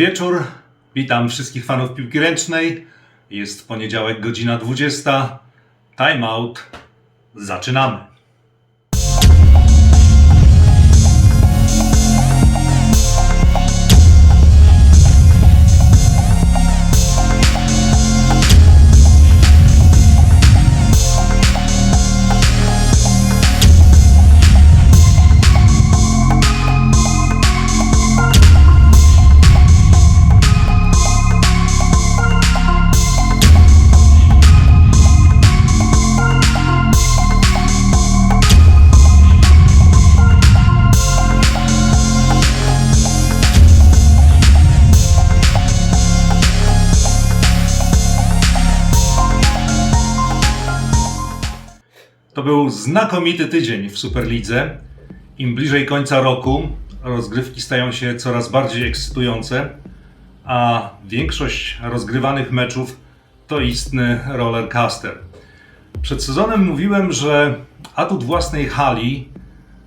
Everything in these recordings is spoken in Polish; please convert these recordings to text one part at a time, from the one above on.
Wieczór. Witam wszystkich fanów piłki ręcznej. Jest poniedziałek, godzina 20. Time out. Zaczynamy. To był znakomity tydzień w Superlidze. Im bliżej końca roku, rozgrywki stają się coraz bardziej ekscytujące, a większość rozgrywanych meczów to istny roller coaster. Przed sezonem mówiłem, że atut własnej hali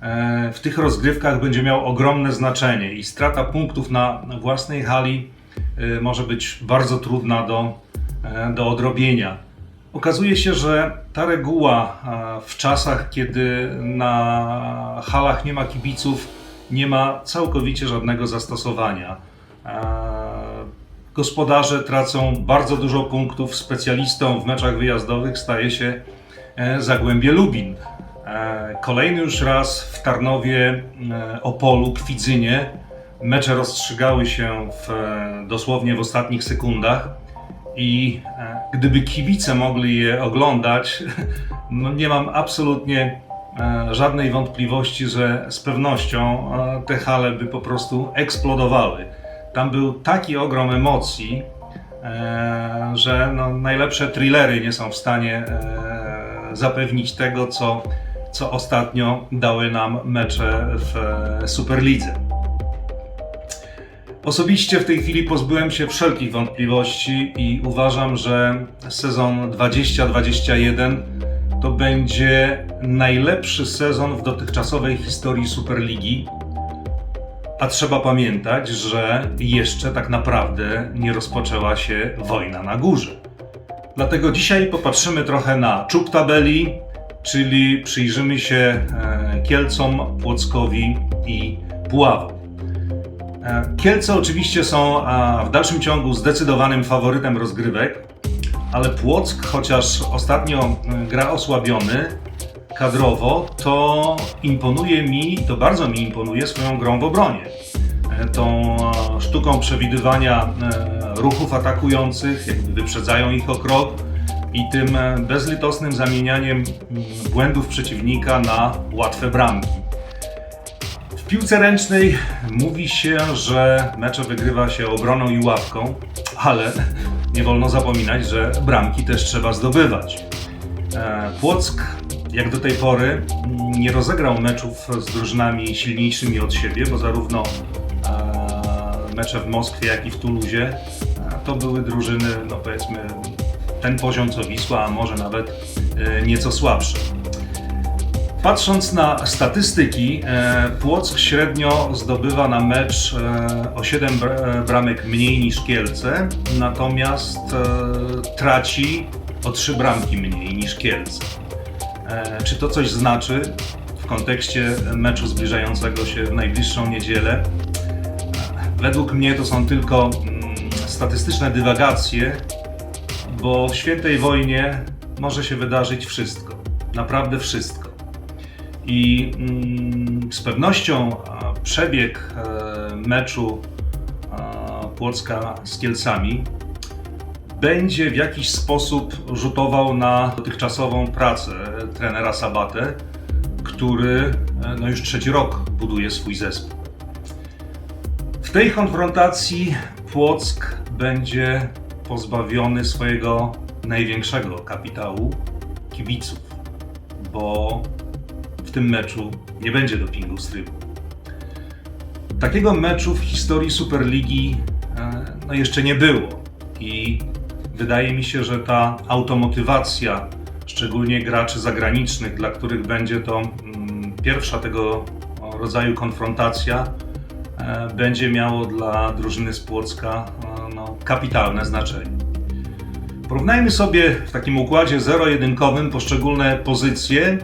e, w tych rozgrywkach będzie miał ogromne znaczenie i strata punktów na własnej hali e, może być bardzo trudna do, e, do odrobienia. Okazuje się, że ta reguła e, w czasach, kiedy na halach nie ma kibiców, nie ma całkowicie żadnego zastosowania. E, Gospodarze tracą bardzo dużo punktów. Specjalistą w meczach wyjazdowych staje się e, Zagłębie Lubin. Kolejny już raz w Tarnowie, Opolu, Kwidzynie mecze rozstrzygały się w, dosłownie w ostatnich sekundach. I e, gdyby kibice mogli je oglądać, no nie mam absolutnie e, żadnej wątpliwości, że z pewnością e, te hale by po prostu eksplodowały. Tam był taki ogrom emocji, że no, najlepsze thrillery nie są w stanie zapewnić tego, co, co ostatnio dały nam mecze w Superlidze. Osobiście w tej chwili pozbyłem się wszelkich wątpliwości i uważam, że sezon 2021 to będzie najlepszy sezon w dotychczasowej historii Superligi. A trzeba pamiętać, że jeszcze tak naprawdę nie rozpoczęła się wojna na górze. Dlatego dzisiaj popatrzymy trochę na czub tabeli, czyli przyjrzymy się e, Kielcom, Płockowi i Puławom. E, Kielce oczywiście są w dalszym ciągu zdecydowanym faworytem rozgrywek, ale Płock, chociaż ostatnio e, gra osłabiony kadrowo, to imponuje mi, to bardzo mi imponuje swoją grą w obronie. E, Tą sztuką przewidywania ruchów atakujących, jakby wyprzedzają ich o krok i tym bezlitosnym zamienianiem mm, błędów przeciwnika na łatwe bramki. Piłce ręcznej mówi się, że mecze wygrywa się obroną i łapką, ale nie wolno zapominać, że bramki też trzeba zdobywać. E, Płock, jak do tej pory, nie rozegrał meczów z drużynami silniejszymi od siebie, bo zarówno e, mecze w Moskwie, jak i w Tuluzie e, to były drużyny, no powiedzmy, ten poziom co Wisła, a może nawet nieco słabsze. Patrząc na statystyki, e, Płock średnio zdobywa na mecz e, o 7 br- bramek mniej niż Kielce, natomiast e, traci o 3 bramki mniej niż Kielce. E, Czy to coś znaczy w kontekście meczu zbliżającego się w najbliższą niedzielę? E, Według mnie to są tylko mm, statystyczne dywagacje, bo w świętej wojnie może się wydarzyć wszystko. Naprawdę wszystko. I mm, z pewnością przebieg e, meczu Płocka z Kielcami będzie w jakiś sposób rzutował na dotychczasową pracę trenera Sabatę, który e, no już trzeci rok buduje swój zespół. W tej konfrontacji Płock będzie pozbawiony swojego największego kapitału kibiców, bo tym meczu nie będzie dopingu z trybu. Takiego meczu w historii Superligi e, no jeszcze nie było i wydaje mi się, że ta automotywacja, szczególnie graczy zagranicznych, dla których będzie to mm, pierwsza tego rodzaju konfrontacja, e, będzie miało dla drużyny z Płocka e, no, kapitalne znaczenie. Porównajmy sobie w takim układzie zero-jedynkowym poszczególne pozycje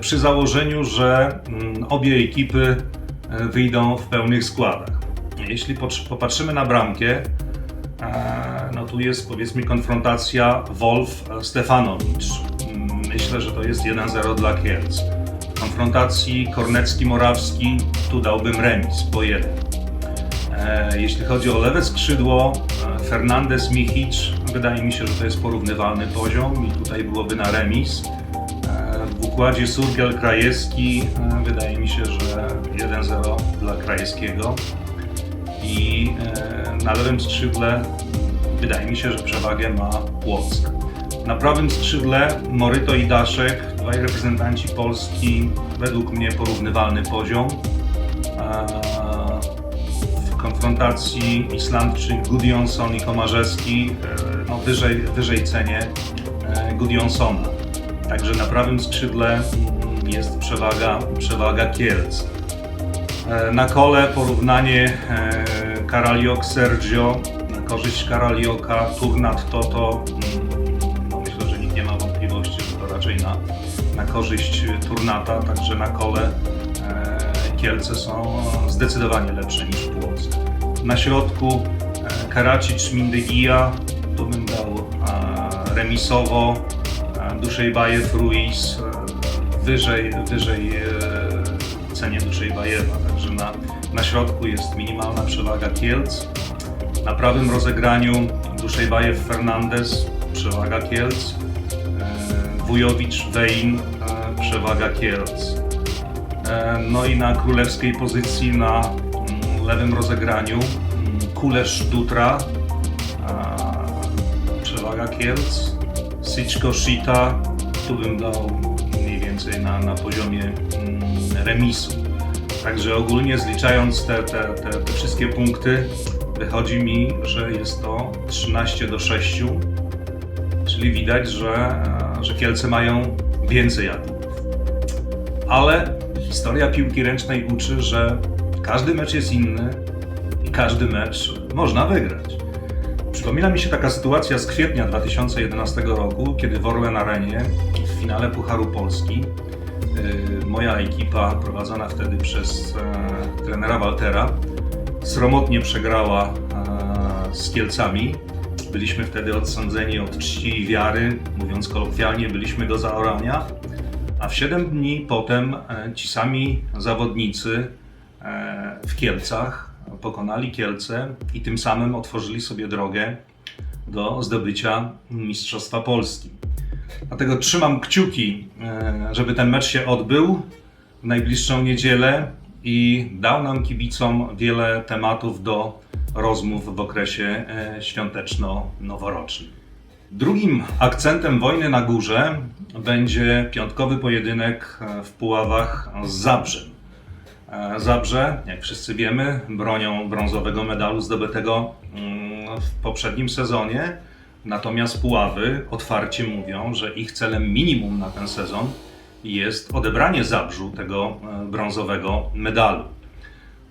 przy założeniu, że mm, obie ekipy e, wyjdą w pełnych składach. Jeśli popatrzymy na bramkę, e, no tu jest powiedzmy konfrontacja Wolf-Stefanowicz. Mm, Myślę, że to jest 1-0 dla Kielc. W konfrontacji Kornecki-Morawski tu dałbym remis po 1. E, Jeśli chodzi o lewe skrzydło, e, Fernandez Michic, wydaje mi się, że to jest porównywalny poziom i tutaj byłoby na remis. E, W układzie Surgiel Krajewski e, wydaje mi się, że 1-0 dla Krajewskiego. I e, na lewym skrzydle wydaje mi się, że przewagę ma Płock. Na prawym skrzydle Moryto i Daszek, dwaj reprezentanci Polski, według mnie porównywalny poziom. E, w konfrontacji Islandczyk Gudjonsson i Komarzewski no, wyżej, wyżej cenię e, Gudjonssona. Także na prawym skrzydle jest przewaga, przewaga Kielc. E, Na kole porównanie e, Karaliok Sergio korzyść Karalioka, Turnat Toto. mm, No myślę, że nikt nie ma wątpliwości, że to raczej na, na korzyść Turnata, także na kole e, Kielce są zdecydowanie lepsze niż Płock. Na środku Karacic Mindegija, tu bym dał remisowo, e, Duszejbajew Ruiz, e, wyżej, wyżej e, cenie Duszejbajewa, także na, na środku jest minimalna przewaga Kielc. Na prawym rozegraniu Duszejbajew Fernandez, przewaga Kielc. E, Wujowicz Wein, przewaga Kielc. No i na królewskiej pozycji na mm, lewym rozegraniu mm, Kulesz Dutra, przewaga Kielc, Syćko Shita, tu bym dał mniej więcej na, na poziomie mm, remisu. Także ogólnie zliczając te, te, te, te wszystkie punkty, wychodzi mi, że jest to 13 do 6, czyli widać, że, e, że Kielce mają więcej atutów ale historia piłki ręcznej uczy, że każdy mecz jest inny i każdy mecz można wygrać. Przypomina mi się taka sytuacja z kwietnia 2011 roku, kiedy w Orlen Arenie w finale Pucharu Polski yy, moja ekipa prowadzona wtedy przez e, trenera Waltera sromotnie przegrała e, z Kielcami. Byliśmy wtedy odsądzeni od czci i wiary, mówiąc kolokwialnie, byliśmy do zaorania. A w 7 dni potem e, ci sami zawodnicy w Kielcach pokonali Kielce i tym samym otworzyli sobie drogę do zdobycia Mistrzostwa Polski. Dlatego trzymam kciuki, e, żeby ten mecz się odbył w najbliższą niedzielę i dał nam kibicom wiele tematów do rozmów w okresie e, świąteczno-noworocznym. Drugim akcentem wojny na górze będzie piątkowy pojedynek e, w Puławach z Zabrzem. E, Zabrze, jak wszyscy wiemy, bronią brązowego medalu zdobytego mm, w poprzednim sezonie. Natomiast Puławy otwarcie mówią, że ich celem minimum na ten sezon jest odebranie Zabrzu tego e, brązowego medalu.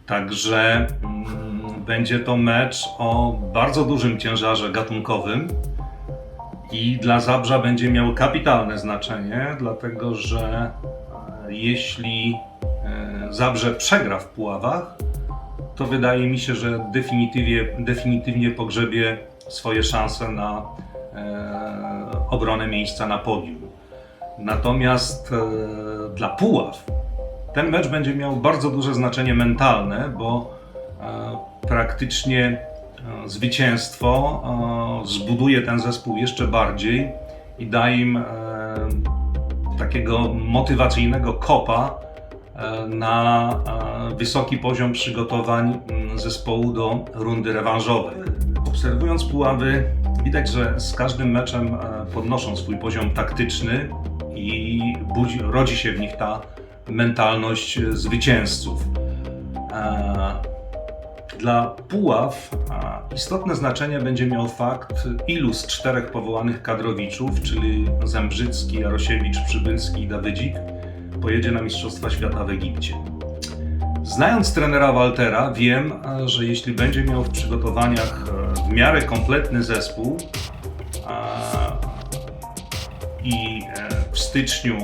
Także mm, będzie to mecz o bardzo dużym ciężarze gatunkowym i dla Zabrza będzie miał kapitalne znaczenie, dlatego że e, jeśli Zabrze przegra w Puławach, to wydaje mi się, że definitywnie, definitywnie pogrzebie swoje szanse na e, obronę miejsca na podium. Natomiast e, dla Puław ten mecz będzie miał bardzo duże znaczenie mentalne, bo e, praktycznie e, zwycięstwo e, zbuduje ten zespół jeszcze bardziej i da im e, takiego motywacyjnego kopa e, na e, wysoki poziom przygotowań mm, zespołu do rundy rewanżowej. Obserwując Puławy, widać, że z każdym meczem e, podnoszą swój poziom taktyczny i budzi, rodzi się w nich ta mentalność e, zwycięzców. E, Dla Puław e, istotne znaczenie będzie miał fakt, ilu z czterech powołanych kadrowiczów, czyli Zembrzycki, Jarosiewicz, Przybylski i Dawydzik, pojedzie na Mistrzostwa Świata w Egipcie. Znając trenera Waltera, wiem, e, że jeśli będzie miał w przygotowaniach e, w miarę kompletny zespół i e, w styczniu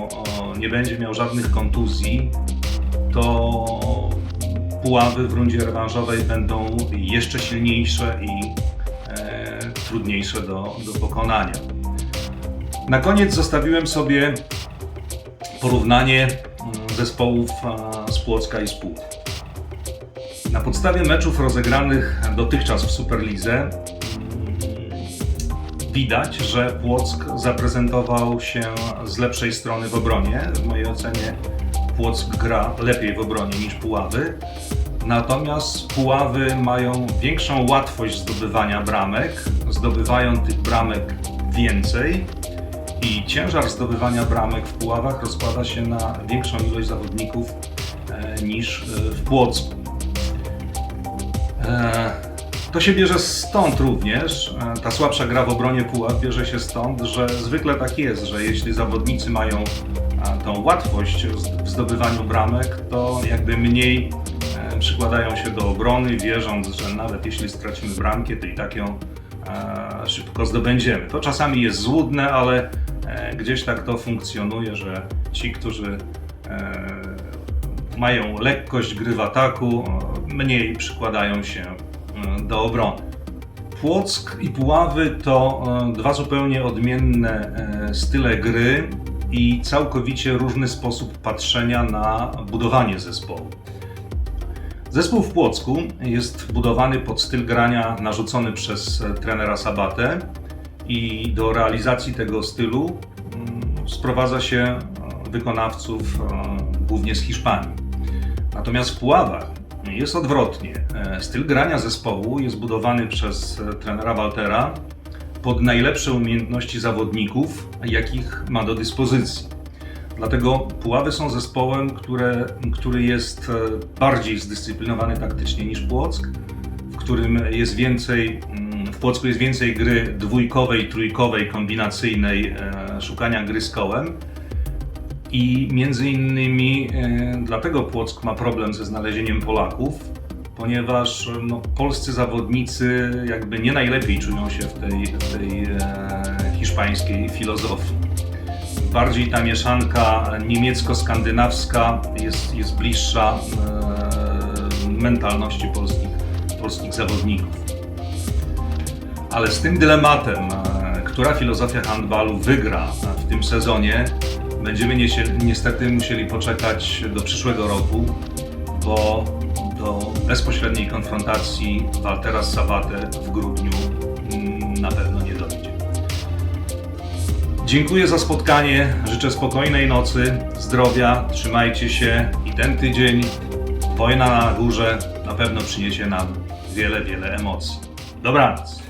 nie będzie miał żadnych kontuzji, to puławy w rundzie rewanżowej będą jeszcze silniejsze i trudniejsze do, do pokonania. Na koniec zostawiłem sobie porównanie mm, zespołów z Płocka i z. Na podstawie meczów rozegranych dotychczas w Superlidze mm, widać, że Płock zaprezentował się z lepszej strony w obronie. W mojej ocenie Płock gra lepiej w obronie niż Puławy. Natomiast Puławy mają większą łatwość zdobywania bramek, zdobywają tych bramek więcej i ciężar zdobywania bramek w Puławach rozkłada się na większą ilość zawodników e, niż e, w Płocku. E, To się bierze stąd również, ta słabsza gra w obronie Puław bierze się stąd, że zwykle tak jest, że jeśli zawodnicy mają tą łatwość w zdobywaniu bramek, to jakby mniej przykładają się do obrony, wierząc, że nawet jeśli stracimy bramkę, to i tak ją szybko zdobędziemy. To czasami jest złudne, ale gdzieś tak to funkcjonuje, że ci, którzy e, mają lekkość gry w ataku, e, mniej przykładają się e, do obrony. Płock i Puławy to e, dwa zupełnie odmienne e, style gry i całkowicie różny sposób patrzenia na budowanie zespołu. Zespół w Płocku jest budowany pod styl grania narzucony przez e, trenera Sabatę i do realizacji tego stylu mm, sprowadza się e, wykonawców e, głównie z Hiszpanii. Natomiast w Puławach jest odwrotnie. E, Styl grania zespołu jest budowany przez trenera Waltera pod najlepsze umiejętności zawodników, jakich ma do dyspozycji. Dlatego Puławy są zespołem, które, który jest bardziej zdyscyplinowany taktycznie niż Płock, w którym jest więcej, mm, Płocku jest więcej gry dwójkowej, trójkowej, kombinacyjnej, e, szukania gry z kołem. I między innymi e, dlatego Płock ma problem ze znalezieniem Polaków, ponieważ no, polscy zawodnicy jakby nie najlepiej czują się w tej, tej e, hiszpańskiej filozofii. Bardziej ta mieszanka niemiecko-skandynawska jest, jest bliższa e, mentalności polskich, polskich zawodników. Ale z tym dylematem, e, która filozofia handbalu wygra w tym sezonie, będziemy niestety musieli poczekać do przyszłego roku, bo do bezpośredniej konfrontacji Waltera z Sabatę w grudniu mm, na pewno nie dojdzie. Dziękuję za spotkanie, życzę spokojnej nocy, zdrowia, trzymajcie się i ten tydzień wojna na górze na pewno przyniesie nam wiele, wiele emocji. Dobranoc.